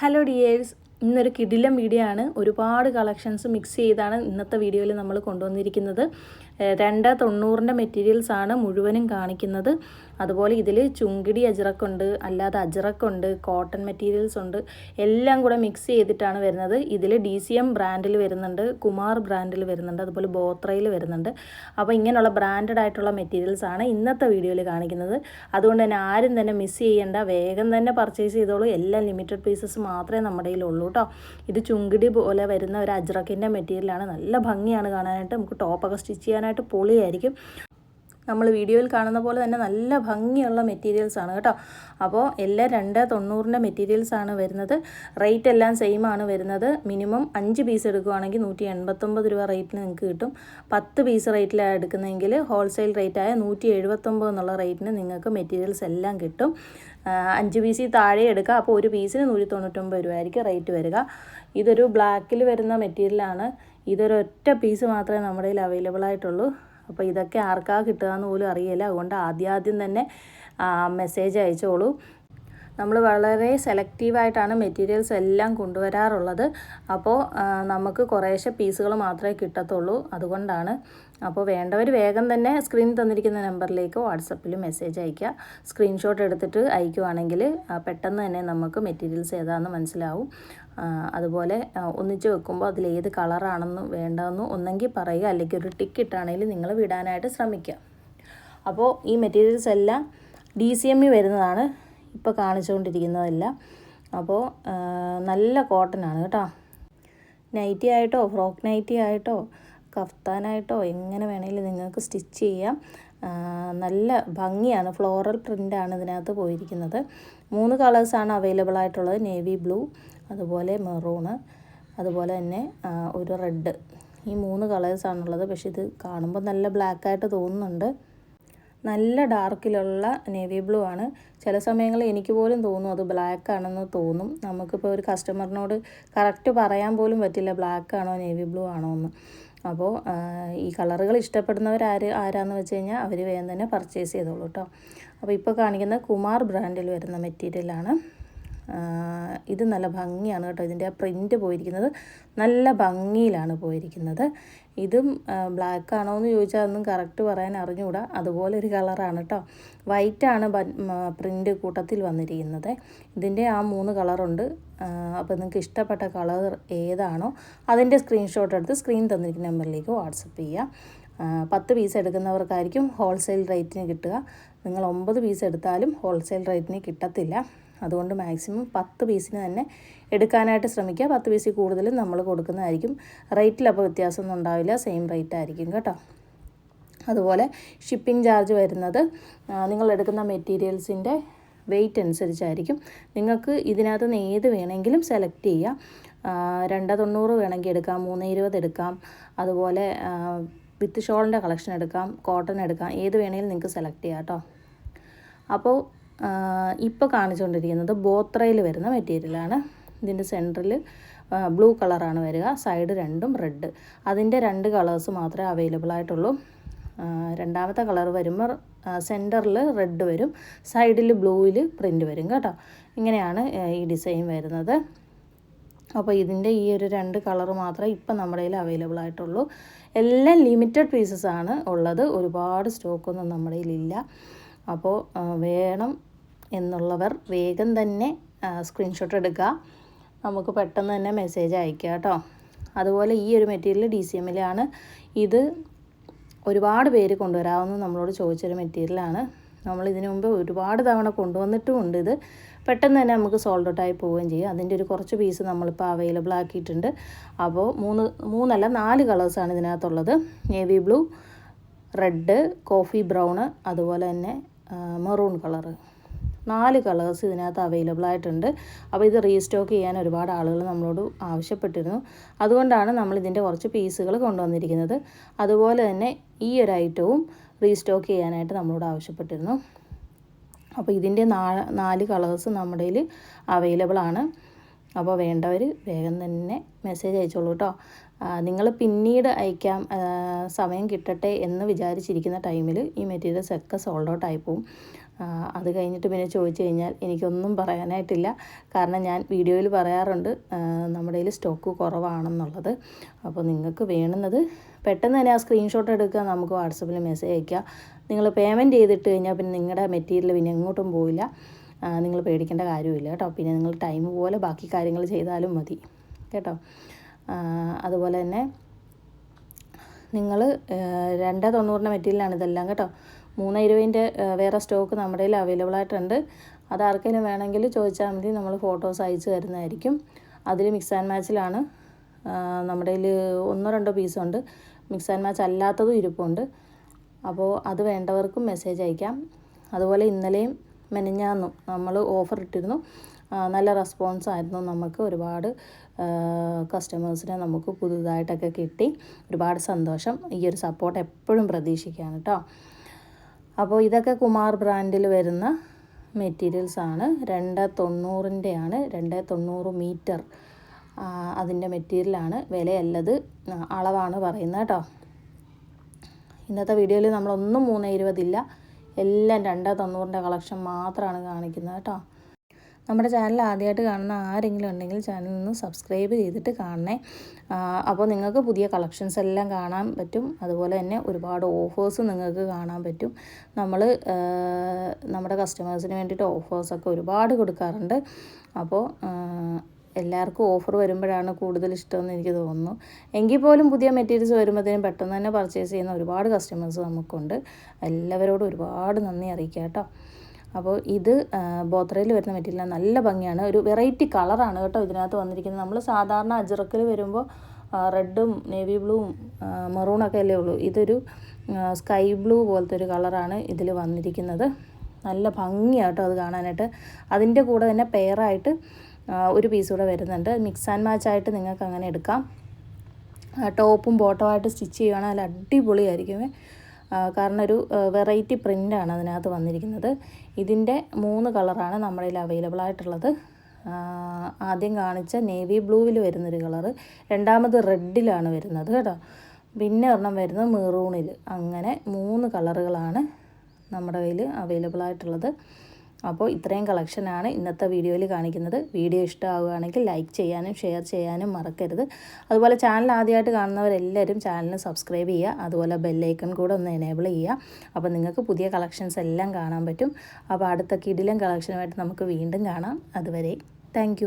Hello dears ഇന്നൊരു കിടിലം video ആണ്. ഒരുപാട് കളക്ഷൻസ് മിക്സ് ചെയ്താണ് ഇന്നത്തെ വീഡിയോയിൽ നമ്മൾ കൊണ്ടുവന്നിരിക്കുന്നത്. രണ്ട് തൊണ്ണൂറിന്റെ മെറ്റീരിയൽസാണ് മുഴുവനും കാണിക്കുന്നത്. അതുപോലെ ഇതിൽ ചുങ്കിടി അജിറക്കുണ്ട് അല്ലാതെ അജിറക്കുണ്ട് കോട്ടൺ മെറ്റീരിയൽസ് ഉണ്ട്. എല്ലാം കൂടെ മിക്സ് ചെയ്തിട്ടാണ് വരുന്നത്. ഇതിൽ ഡി സി എം ബ്രാൻഡിൽ വരുന്നുണ്ട് കുമാർ ബ്രാൻഡിൽ വരുന്നുണ്ട് അതുപോലെ ബോത്രയിൽ വരുന്നുണ്ട്. അപ്പോൾ ഇങ്ങനെയുള്ള ബ്രാൻഡഡ് ആയിട്ടുള്ള മെറ്റീരിയൽസ് ആണ് ഇന്നത്തെ വീഡിയോയിൽ കാണിക്കുന്നത്. അതുകൊണ്ട് തന്നെ ആരും തന്നെ മിസ് ചെയ്യേണ്ട വേഗം തന്നെ പർച്ചേസ് ചെയ്തോളൂ. എല്ലാം ലിമിറ്റഡ് പീസസ് മാത്രമേ നമ്മുടെ കയ്യിലുള്ളൂ കേട്ടോ ഇത് ചുങ്കിടി പോലെ വരുന്ന ഒരു അജ്രക്കിന്റെ മെറ്റീരിയലാണ് നല്ല ഭംഗിയാണ് കാണാനായിട്ട്. നമുക്ക് ടോപ്പൊക്കെ സ്റ്റിച്ച് ചെയ്യാനായിട്ട് പൊളിയായിരിക്കും. നമ്മൾ വീഡിയോയിൽ കാണുന്ന പോലെ തന്നെ നല്ല ഭംഗിയുള്ള മെറ്റീരിയൽസ് ആണ് കേട്ടോ. അപ്പോൾ എല്ലാം രണ്ട് തൊണ്ണൂറിന്റെ മെറ്റീരിയൽസ് ആണ് വരുന്നത്. റേറ്റ് എല്ലാം സെയിം ആണ് വരുന്നത്. മിനിമം അഞ്ച് പീസ് എടുക്കുകയാണെങ്കിൽ നൂറ്റി എൺപത്തൊമ്പത് രൂപ റേറ്റിന് നിങ്ങൾക്ക് കിട്ടും. പത്ത് പീസ് റേറ്റിലാണ് എടുക്കുന്നതെങ്കിൽ ഹോൾസെയിൽ റേറ്റായ നൂറ്റി എഴുപത്തൊമ്പത് എന്നുള്ള റേറ്റിന് നിങ്ങൾക്ക് മെറ്റീരിയൽസ് എല്ലാം കിട്ടും. അഞ്ച് പീസിൽ താഴെ എടുക്കുക. അപ്പോൾ ഒരു പീസിന് നൂറ്റി തൊണ്ണൂറ്റൊമ്പത് രൂപ ആയിരിക്കും റേറ്റ് വരിക. ഇതൊരു ബ്ലാക്കിൽ വരുന്ന മെറ്റീരിയലാണ് ഇതൊരു ഒറ്റ പീസ് മാത്രമേ നമ്മുടെ കയ്യിൽ അവൈലബിൾ ആയിട്ടുള്ളൂ. അപ്പോൾ ഇതൊക്കെ ആർക്കാ കിട്ടുക എന്ന് പോലും അറിയില്ല. അതുകൊണ്ട് ആദ്യാദ്യം തന്നെ മെസ്സേജ് അയച്ചോളൂ. നമ്മൾ വളരെ സെലക്റ്റീവായിട്ടാണ് മെറ്റീരിയൽസ് എല്ലാം കൊണ്ടുവരാറുള്ളത്. അപ്പോൾ നമുക്ക് കുറേശ്ശെ പീസുകൾ മാത്രമേ കിട്ടത്തുള്ളൂ. അതുകൊണ്ടാണ് അപ്പോൾ വേണ്ടവർ വേഗം തന്നെ സ്ക്രീനിൽ തന്നിരിക്കുന്ന നമ്പറിലേക്ക് വാട്സപ്പിൽ മെസ്സേജ് അയയ്ക്കുക. സ്ക്രീൻഷോട്ട് എടുത്തിട്ട് അയക്കുവാണെങ്കിൽ പെട്ടെന്ന് തന്നെ നമുക്ക് മെറ്റീരിയൽസ് ഏതാണെന്ന് മനസ്സിലാവും. അതുപോലെ ഒന്നിച്ച് വെക്കുമ്പോൾ അതിൽ ഏത് കളറാണെന്ന് വേണ്ടതെന്ന് ഒന്നെങ്കിൽ പറയുക. അല്ലെങ്കിൽ ഒരു ടിക്ക് ഇട്ടാണെങ്കിൽ നിങ്ങൾ വിടാനായിട്ട് ശ്രമിക്കുക. അപ്പോൾ ഈ മെറ്റീരിയൽസ് എല്ലാം ഡി സി എം ഇ വരുന്നതാണ്. ഇപ്പോൾ കാണിച്ചുകൊണ്ടിരിക്കുന്നതല്ല. അപ്പോൾ നല്ല കോട്ടൺ ആണ് കേട്ടോ. നൈറ്റി ആയിട്ടോ ഫ്രോക്ക് നൈറ്റി ആയിട്ടോ കഫ്താനായിട്ടോ എങ്ങനെ വേണമെങ്കിലും നിങ്ങൾക്ക് സ്റ്റിച്ച് ചെയ്യാം. നല്ല ഭംഗിയാണ്. ഫ്ലോറൽ പ്രിന്റാണ് ഇതിനകത്ത് പോയിരിക്കുന്നത്. മൂന്ന് കളേഴ്സാണ് അവൈലബിൾ ആയിട്ടുള്ളത്. നേവി ബ്ലൂ അതുപോലെ മെറൂണ് അതുപോലെ തന്നെ ഒരു റെഡ്. ഈ മൂന്ന് കളേഴ്സാണുള്ളത് പക്ഷേ ഇത് കാണുമ്പോൾ നല്ല ബ്ലാക്കായിട്ട് തോന്നുന്നുണ്ട്. നല്ല ഡാർക്കിലുള്ള നേവി ബ്ലൂ ആണ്. ചില സമയങ്ങളിൽ എനിക്ക് പോലും തോന്നും അത് ബ്ലാക്ക് ആണെന്ന് തോന്നും. നമുക്കിപ്പോൾ ഒരു കസ്റ്റമറിനോട് കറക്റ്റ് പറയാൻ പോലും പറ്റില്ല ബ്ലാക്ക് ആണോ നേവി ബ്ലൂ ആണോ എന്ന്. അപ്പോൾ ഈ കളറുകൾ ഇഷ്ടപ്പെടുന്നവർ ആര് ആരാന്ന് വെച്ച് കഴിഞ്ഞാൽ അവർ വേഗം തന്നെ പർച്ചേസ് ചെയ്തോളൂ കേട്ടോ അപ്പോൾ ഇപ്പോൾ കാണിക്കുന്ന കുമാർ ബ്രാൻഡിൽ വരുന്ന മെറ്റീരിയലാണ് ഇത് നല്ല ഭംഗിയാണ് കേട്ടോ ഇതിന്റെ ആ പ്രിന്റ് പോയിരിക്കുന്നത് നല്ല ഭംഗിയിലാണ് പോയിരിക്കുന്നത്. ഇതും ബ്ലാക്ക് ആണോ എന്ന് ചോദിച്ചാൽ അതൊന്നും കറക്റ്റ് പറയാൻ അറിഞ്ഞുകൂടാ അതുപോലെ ഒരു കളറാണ് കേട്ടോ വൈറ്റാണ് പ്രിന്റ് കൂട്ടത്തിൽ വന്നിരിക്കുന്നത്. ഇതിന്റെ ആ മൂന്ന് കളറുണ്ട് അപ്പോൾ നിങ്ങൾക്ക് ഇഷ്ടപ്പെട്ട കളർ ഏതാണോ അതിന്റെ സ്ക്രീൻഷോട്ട് എടുത്ത് സ്ക്രീൻ തന്നിരിക്കുന്ന നമ്പറിലേക്ക് വാട്സപ്പ് ചെയ്യുക പത്ത് പീസ് എടുക്കുന്നവർക്കായിരിക്കും ഹോൾസെയിൽ റേറ്റിന് കിട്ടുക. നിങ്ങൾ ഒമ്പത് പീസ് എടുത്താലും ഹോൾസെയിൽ റേറ്റിന് കിട്ടത്തില്ല. അതുകൊണ്ട് മാക്സിമം പത്ത് പീസിന് തന്നെ എടുക്കാനായിട്ട് ശ്രമിക്കുക. പത്ത് പീസിൽ കൂടുതലും നമ്മൾ കൊടുക്കുന്നതായിരിക്കും. റേറ്റിൽ റേറ്റിലപ്പോൾ വ്യത്യാസമൊന്നും ഉണ്ടാവില്ല. സെയിം റേറ്റ് ആയിരിക്കും കേട്ടോ. അതുപോലെ ഷിപ്പിംഗ് ചാർജ് വരുന്നത് നിങ്ങൾ എടുക്കുന്ന മെറ്റീരിയൽസിന്റെ വെയിറ്റ് അനുസരിച്ചായിരിക്കും. നിങ്ങൾക്ക് ഇതിനകത്ത് നിന്ന് ഏത് വേണമെങ്കിലും സെലക്ട് ചെയ്യാം. രണ്ട് തൊണ്ണൂറ് വേണമെങ്കിൽ എടുക്കാം മൂന്ന് ഇരുപത് എടുക്കാം. അതുപോലെ വിത്ത് ഷോളിന്റെ കളക്ഷൻ എടുക്കാം കോട്ടൺ എടുക്കാം ഏത് വേണമെങ്കിലും നിങ്ങൾക്ക് സെലക്ട് ചെയ്യാം കേട്ടോ. അപ്പോൾ ഇപ്പോൾ കാണിച്ചുകൊണ്ടിരിക്കുന്നത് ബോത്രയിൽ വരുന്ന മെറ്റീരിയലാണ് ഇതിന്റെ സെന്ററിൽ ബ്ലൂ കളറാണ് വരിക. സൈഡ് രണ്ടും റെഡ് അതിന്റെ രണ്ട് കളേഴ്സ് മാത്രമേ അവൈലബിൾ ആയിട്ടുള്ളൂ. രണ്ടാമത്തെ കളർ വരുമ്പോൾ സെന്ററിൽ റെഡ് വരും. സൈഡിൽ ബ്ലൂവിൽ പ്രിന്റ് വരും കേട്ടോ. ഇങ്ങനെയാണ് ഈ ഡിസൈൻ വരുന്നത്. അപ്പോൾ ഇതിന്റെ ഈ ഒരു രണ്ട് കളർ മാത്രമേ ഇപ്പം നമ്മുടെ കയ്യിൽ അവൈലബിൾ ആയിട്ടുള്ളൂ. എല്ലാം ലിമിറ്റഡ് പീസസ് ആണ് ഉള്ളത്. ഒരുപാട് സ്റ്റോക്കൊന്നും നമ്മുടെ കയ്യിലില്ല അപ്പോൾ വേണം എന്നുള്ളവർ വേഗം തന്നെ സ്ക്രീൻഷോട്ട് എടുക്കുക. നമുക്ക് പെട്ടെന്ന് തന്നെ മെസ്സേജ് അയക്കുക കേട്ടോ. അതുപോലെ ഈ ഒരു മെറ്റീരിയൽ ഡി സി എമ്മിലാണ് ഇത് ഒരുപാട് പേര് കൊണ്ടുവരാമെന്ന് നമ്മളോട് ചോദിച്ചൊരു മെറ്റീരിയലാണ് നമ്മൾ ഇതിനു മുമ്പ് ഒരുപാട് തവണ കൊണ്ടുവന്നിട്ടുമുണ്ട് ഇത്. പെട്ടെന്ന് തന്നെ നമുക്ക് സോൾഡ് ഔട്ട് ആയി പോവുകയും ചെയ്യും. അതിന്റെ ഒരു കുറച്ച് പീസ് നമ്മളിപ്പോൾ അവൈലബിൾ ആക്കിയിട്ടുണ്ട്. അപ്പോൾ മൂന്ന് മൂന്നല്ല നാല് കളേഴ്സാണ് ഇതിനകത്തുള്ളത്. Navy blue red coffee brown അതുപോലെ തന്നെ മെറൂൺ കളറ് നാല് കളേഴ്സ് ഇതിനകത്ത് അവൈലബിൾ ആയിട്ടുണ്ട്. അപ്പോൾ ഇത് റീസ്റ്റോക്ക് ചെയ്യാൻ ഒരുപാട് ആളുകൾ നമ്മളോട് ആവശ്യപ്പെട്ടിരുന്നു. അതുകൊണ്ടാണ് നമ്മൾ ഇതിന്റെ കുറച്ച് പീസുകൾ കൊണ്ടുവന്നിരിക്കുന്നത്. അതുപോലെ തന്നെ ഈ ഒരു ഐറ്റവും റീസ്റ്റോക്ക് ചെയ്യാനായിട്ട് നമ്മളോട് ആവശ്യപ്പെട്ടിരുന്നു. അപ്പോൾ ഇതിന്റെ നാല് കളേഴ്സ് നമ്മുടെ അവൈലബിൾ ആണ്. അപ്പോൾ വേണ്ടവർ വേഗം തന്നെ മെസ്സേജ് അയച്ചോളൂ കേട്ടോ നിങ്ങൾ പിന്നീട് അയക്കാം സമയം കിട്ടട്ടെ എന്ന് വിചാരിച്ചിരിക്കുന്ന ടൈമിൽ ഈ മെറ്റീരിയൽസ് ഒക്കെ സോൾഡ് ഔട്ട് ആയി പോവും. ആ, അത് കഴിഞ്ഞിട്ട് പിന്നെ ചോദിച്ചു കഴിഞ്ഞാൽ എനിക്കൊന്നും പറയാനായിട്ടില്ല. കാരണം ഞാൻ വീഡിയോയിൽ പറയാറുണ്ട് നമ്മുടെ കയ്യിൽ സ്റ്റോക്ക് കുറവാണെന്നുള്ളത്. അപ്പോൾ നിങ്ങൾക്ക് വേണുന്നത് പെട്ടെന്ന് തന്നെ ആ സ്ക്രീൻഷോട്ട് എടുക്കുക നമുക്ക് വാട്സപ്പിൽ മെസ്സേജ് അയക്കുക നിങ്ങൾ പേയ്മെന്റ് ചെയ്തിട്ട് കഴിഞ്ഞാൽ പിന്നെ നിങ്ങളുടെ മെറ്റീരിയൽ പിന്നെ എങ്ങോട്ടും പോയില്ല നിങ്ങൾ പേടിക്കേണ്ട കാര്യമില്ല കേട്ടോ. പിന്നെ നിങ്ങൾ ടൈം പോലെ ബാക്കി കാര്യങ്ങൾ ചെയ്താലും മതി കേട്ടോ. അതുപോലെ തന്നെ നിങ്ങൾ രണ്ട് തൊണ്ണൂറിന്റെ മെറ്റീരിയലാണ് ഇതെല്ലാം കേട്ടോ. മൂന്ന് ഇരുപതിന്റെ വേറെ സ്റ്റോക്ക് നമ്മുടെ കയ്യിൽ അവൈലബിൾ ആയിട്ടുണ്ട്. അത് ആർക്കെങ്കിലും വേണമെങ്കിൽ ചോദിച്ചാൽ മതി. നമ്മൾ ഫോട്ടോസ് അയച്ചു തരുന്നതായിരിക്കും. അതിൽ മിക്സ് ആൻഡ് മാച്ചിലാണ് നമ്മുടെ കയ്യിൽ ഒന്നോ രണ്ടോ പീസുണ്ട് മിക്സ് ആൻഡ് മാച്ച് അല്ലാത്തതും ഇരിപ്പുണ്ട്. അപ്പോൾ അത് വേണ്ടവർക്കും മെസ്സേജ് അയക്കാം. അതുപോലെ ഇന്നലെയും മെനഞ്ഞാന്നും നമ്മൾ ഓഫർ ഇട്ടിരുന്നു. നല്ല റെസ്പോൺസ് ആയിരുന്നു നമുക്ക്. ഒരുപാട് കസ്റ്റമേഴ്സിനെ നമുക്ക് പുതുതായിട്ടൊക്കെ കിട്ടി. ഒരുപാട് സന്തോഷം. ഈ ഒരു സപ്പോർട്ട് എപ്പോഴും പ്രതീക്ഷിക്കുകയാണ് കേട്ടോ. അപ്പോൾ ഇതൊക്കെ കുമാർ ബ്രാൻഡിൽ വരുന്ന മെറ്റീരിയൽസ് ആണ്. രണ്ട് തൊണ്ണൂറിന്റെയാണ്. രണ്ട് തൊണ്ണൂറ് മീറ്റർ അതിന്റെ മെറ്റീരിയലാണ് വിലയല്ലത് അളവാണ് പറയുന്നത് കേട്ടോ. ഇന്നത്തെ വീഡിയോയിൽ നമ്മളൊന്നും മൂന്ന് ഇരുപതില്ല. എല്ലാം രണ്ട് തൊണ്ണൂറിന്റെ കളക്ഷൻ മാത്രമാണ് കാണിക്കുന്നത് കേട്ടോ. നമ്മുടെ ചാനൽ ആദ്യമായിട്ട് കാണുന്ന ആരെങ്കിലും ഉണ്ടെങ്കിൽ ചാനൽ ഒന്ന് സബ്സ്ക്രൈബ് ചെയ്തിട്ട് കാണണേ. അപ്പോൾ നിങ്ങൾക്ക് പുതിയ കളക്ഷൻസ് എല്ലാം കാണാൻ പറ്റും. അതുപോലെ തന്നെ ഒരുപാട് ഓഫേഴ്സ് നിങ്ങൾക്ക് കാണാൻ പറ്റും. നമ്മൾ നമ്മുടെ കസ്റ്റമേഴ്സിന് വേണ്ടിയിട്ട് ഓഫേഴ്സൊക്കെ ഒരുപാട് കൊടുക്കാറുണ്ട്. അപ്പോൾ എല്ലാവർക്കും ഓഫർ വരുമ്പോഴാണ് കൂടുതൽ ഇഷ്ടമെന്ന് എനിക്ക് തോന്നുന്നു. എങ്കിൽ പോലും പുതിയ മെറ്റീരിയൽസ് വരുമ്പോഴത്തേനും പെട്ടെന്ന് തന്നെ പർച്ചേസ് ചെയ്യുന്ന ഒരുപാട് കസ്റ്റമേഴ്സ് നമുക്കുണ്ട്. എല്ലാവരോടും ഒരുപാട് നന്ദി അറിയിക്കാം കേട്ടോ. അപ്പോൾ ഇത് ബോത്രയിൽ വരുന്ന മെറ്റീരിയൽ നല്ല ഭംഗിയാണ്. ഒരു വെറൈറ്റി കളറാണ് കേട്ടോ ഇതിനകത്ത് വന്നിരിക്കുന്നത്. നമ്മൾ സാധാരണ അജറക്കിൽ വരുമ്പോൾ റെഡും നേവി ബ്ലൂവും മെറൂണൊക്കെ അല്ലേ ഉള്ളൂ. ഇതൊരു സ്കൈ ബ്ലൂ പോലത്തെ ഒരു കളറാണ് ഇതിൽ വന്നിരിക്കുന്നത്. നല്ല ഭംഗിയാട്ടോ അത് കാണാനായിട്ട്. അതിന്റെ കൂടെ തന്നെ പെയറായിട്ട് ഒരു പീസ് കൂടെ വരുന്നുണ്ട്. മിക്സ് ആൻഡ് മാച്ച് ആയിട്ട് നിങ്ങൾക്ക് അങ്ങനെ എടുക്കാം ടോപ്പും ബോട്ടമായിട്ട് സ്റ്റിച്ച് ചെയ്യുകയാണെങ്കിൽ അടിപൊളിയായിരിക്കുമേ. കാരണം ഒരു വെറൈറ്റി പ്രിന്റാണ് അതിനകത്ത് വന്നിരിക്കുന്നത്. ഇതിന്റെ മൂന്ന് കളറാണ് നമ്മുടെ കയ്യിൽ അവൈലബിൾ ആയിട്ടുള്ളത്. ആദ്യം കാണിച്ച നേവി ബ്ലൂവിൽ വരുന്നൊരു കളറ് രണ്ടാമത് റെഡിലാണ് വരുന്നത് കേട്ടോ. പിന്നെ ഒരെണ്ണം വരുന്നത് മെറൂണിൽ അങ്ങനെ മൂന്ന് കളറുകളാണ് നമ്മുടെ കയ്യിൽ അവൈലബിൾ ആയിട്ടുള്ളത്. അപ്പോൾ ഇത്രയും കളക്ഷനാണ് ഇന്നത്തെ വീഡിയോയിൽ കാണിക്കുന്നത്. വീഡിയോ ഇഷ്ടമാവുകയാണെങ്കിൽ ലൈക്ക് ചെയ്യാനും ഷെയർ ചെയ്യാനും മറക്കരുത്. അതുപോലെ ചാനൽ ആദ്യമായിട്ട് കാണുന്നവരെല്ലാവരും ചാനലിന് സബ്സ്ക്രൈബ് ചെയ്യുക. അതുപോലെ ബെല്ലൈക്കൺ കൂടെ ഒന്ന് എനേബിൾ ചെയ്യുക. അപ്പോൾ നിങ്ങൾക്ക് പുതിയ കളക്ഷൻസ് എല്ലാം കാണാൻ പറ്റും. അപ്പോൾ അടുത്ത കിടിലും കളക്ഷനുമായിട്ട് നമുക്ക് വീണ്ടും കാണാം. അതുവരെ താങ്ക്